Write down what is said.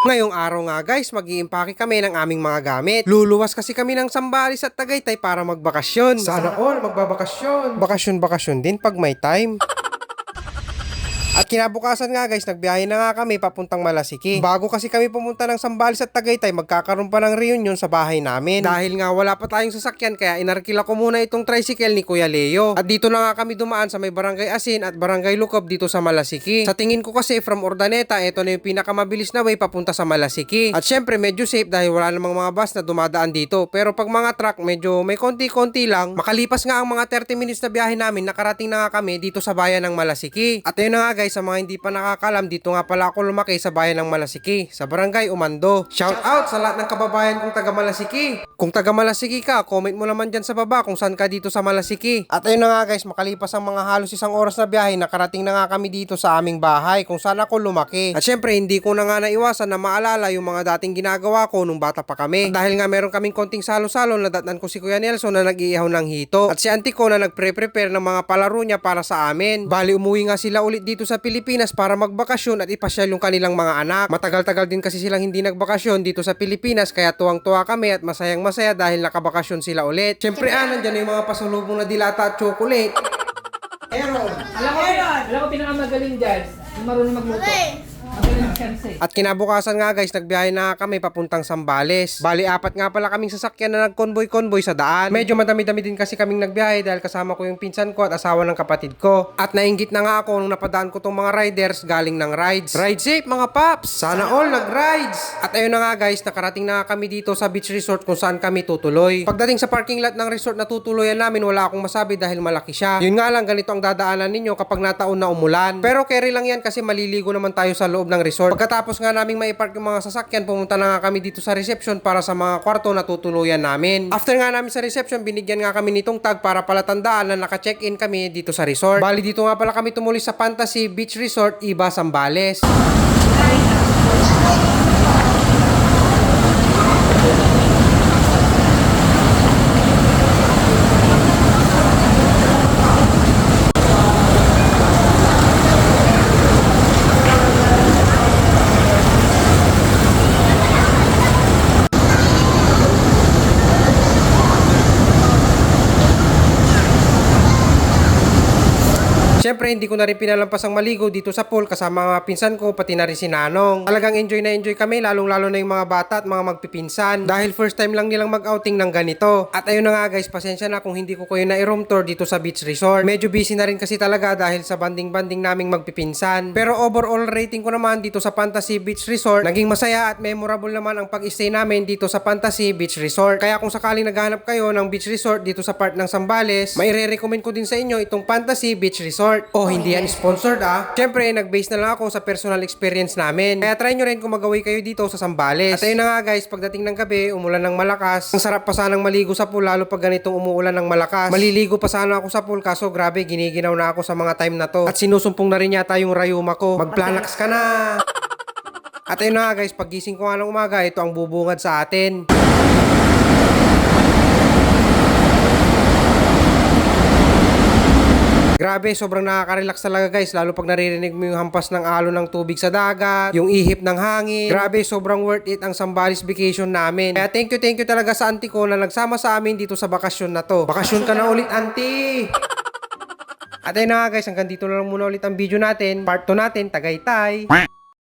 Ngayong araw nga guys, mag iimpake kami ng aming mga gamit. Luluwas kasi kami ng Sambales at Tagaytay para magbakasyon. Sana all magbabakasyon. Bakasyon-bakasyon din pag may time. At kinabukasan nga guys, nagbiyahe na nga kami papuntang Malasiki. Bago kasi kami pumunta ng Sambales at Tagaytay, magkakaroon pa ng reunion sa bahay namin. Dahil nga wala pa tayong sasakyan, kaya inarkila ko muna itong tricycle ni Kuya Leo. At dito na nga kami dumaan sa may Barangay Asin at Barangay Lukob dito sa Malasiki. Sa tingin ko kasi from Ordaneta, ito na yung pinakamabilis na way papunta sa Malasiki. At syempre medyo safe dahil wala namang mga bus na dumadaan dito. Pero pag mga truck, medyo may konti-konti lang. Makalipas nga ang mga 30 minutes na biyahe namin, nakarating na nga kami dito sa bayan ng Malasiki. At ayun na nga guys, sa mga hindi pa nakakalam, dito nga pala ako lumaki sa bayan ng Malasiki, sa barangay Umando. Shout out sa lahat ng kababayan kong taga Malasiki. Kung taga Malasiki ka, comment mo naman dyan sa baba kung saan ka dito sa Malasiki. At ayun na nga guys, makalipas ang mga halos isang oras na biyahe, nakarating na nga kami dito sa aming bahay kung saan ako lumaki. At syempre, hindi ko na nga naiwasan na maalala yung mga dating ginagawa ko nung bata pa kami. At dahil nga meron kaming konting salo-salo, nadatnan ko si Kuya Nelson na nag-iihaw ng hito. At si auntie ko na nagpre-prepare ng mga palaro niya para sa amin. Bali, umuwi nga sila ulit dito sa Pilipinas para magbakasyon at ipasyal yung kanilang mga anak. Matagal-tagal din kasi silang hindi nagbakasyon dito sa Pilipinas kaya tuwang-tuwa kami at masayang masaya dahil nakabakasyon sila ulit. Syempre, ah, nandyan na yung mga pasalubong na dilata at chocolate. Aaron! Alam ko, alam ko pinakamagaling dyan, yung marunong magluto. At kinabukasan nga guys, nagbiyahe na kami papuntang Sambales. Bali, apat nga pala kaming sasakyan na nag-convoy-convoy sa daan. Medyo madami-dami din kasi kaming nagbiyahe dahil kasama ko yung pinsan ko at asawa ng kapatid ko. At nainggit na nga ako nung napadaan ko tong mga riders galing ng rides. Ride safe mga paps! Sana all nag-rides! At ayun na nga guys, nakarating na kami dito sa beach resort kung saan kami tutuloy. Pagdating sa parking lot ng resort na tutuloyan namin, wala akong masabi dahil malaki siya. Yun nga lang, ganito ang dadaanan ninyo kapag nataon na umulan. Pero carry lang yan kasi maliligo naman tayo sa loob ng resort. Pagkatapos nga naming maipark yung mga sasakyan, pumunta na nga kami dito sa reception para sa mga kwarto na tutuluyan namin. After nga namin sa reception, binigyan nga kami nitong tag para palatandaan na naka-check-in kami dito sa resort. Bali dito nga pala kami tumuli sa Fantasy Beach Resort, Iba, Sambales. Siyempre, hindi ko na rin pinalampas ang maligo dito sa pool kasama mga pinsan ko, pati na rin si Nanong. Talagang enjoy na enjoy kami, lalong-lalo na yung mga bata at mga magpipinsan. Dahil first time lang nilang mag-outing ng ganito. At ayun na nga guys, pasensya na kung hindi ko kayo na-room tour dito sa beach resort. Medyo busy na rin kasi talaga dahil sa banding-banding naming magpipinsan. Pero overall rating ko naman dito sa Fantasy Beach Resort, naging masaya at memorable naman ang pag-stay namin dito sa Fantasy Beach Resort. Kaya kung sakaling naghahanap kayo ng beach resort dito sa part ng Sambales, may recommend ko din sa inyo itong Fantasy Beach Resort. Oh, hindi yan sponsored ah. Siyempre, nag-base na lang ako sa personal experience namin. Kaya try nyo rin kung magaway kayo dito sa Sambales. At ayun na nga guys, pagdating ng gabi, umulan ng malakas. Ang sarap pa sanang maligo sa pool, lalo pag ganitong umuulan ng malakas. Maliligo pa sana ako sa pool, kaso grabe, giniginaw na ako sa mga time na to. At sinusumpong na rin yata yung rayuma ko. Magplanax ka na! At ayun na nga guys, pagising ko nga ng umaga, ito ang bubungad sa atin. Grabe, sobrang nakaka-relax talaga guys, lalo pag naririnig mo yung hampas ng alon ng tubig sa dagat, yung ihip ng hangin. Grabe, sobrang worth it ang Sambales vacation namin. Kaya thank you, thank you talaga sa auntie ko na nagsama sa amin dito sa bakasyon na to. Bakasyon ka na ulit, auntie! At ayun na nga guys, hanggang dito na lang muna ulit ang video natin. Part 2 natin, Tagaytay.